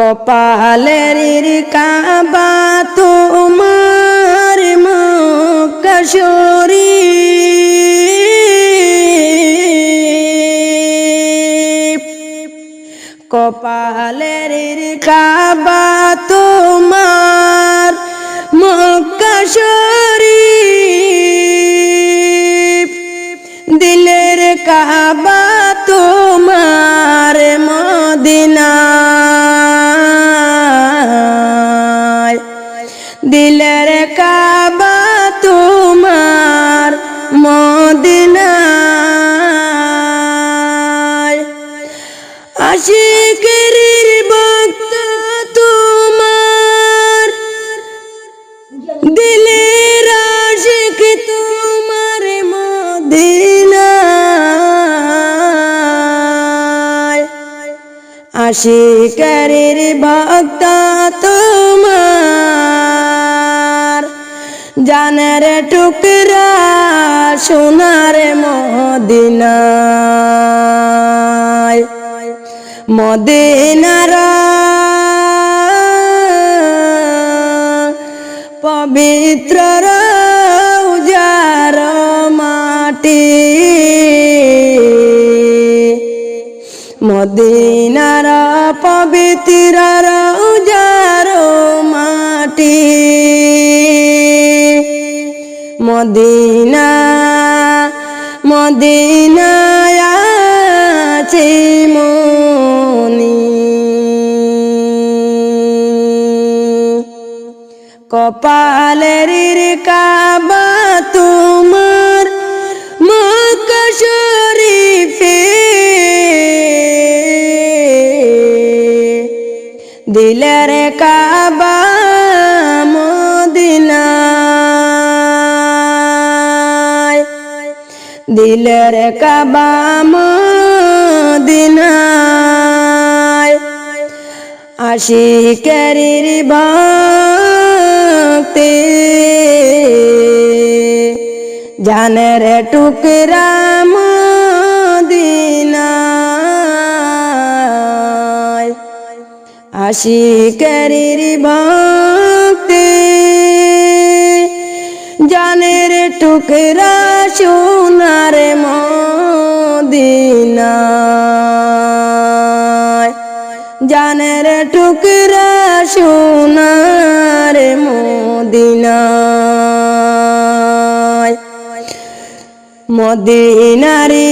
কপালের কাবা তোমার মকশরী কপালের কাবা তোমার মকশরী দিলের কাবা মদিনায় আশিকের ভক্ত তোমার। দিলের আশিক তোমার মদিনায় আশিকের ভক্ত তোমার। জানের টুকরা সোনার মদিনায় মদিনার পবিত্র উজার মাটি মদিনার পবিত্র উজার মাটি। মদিনা মদিনায় আছে মনি। কপালের কাবা তোমার মক্কা শরীফে। দিলের কাবা দিলের কাবা মদিনায়। আশিকের ভক্তি। জানের টুকরা মদিনায়। আশিকের ভক্তি। টুকরা সোনার মদিনায়। জানের টুকরা সোনার মদিনায়। মদিনারি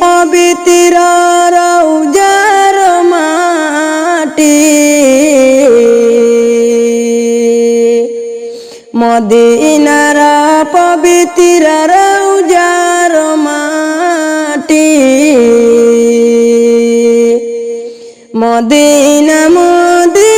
পবিত্র রৌজার মাটি। মদিনার পবিত্র রৌজার মাটি। মদিনা মদিনায় আছি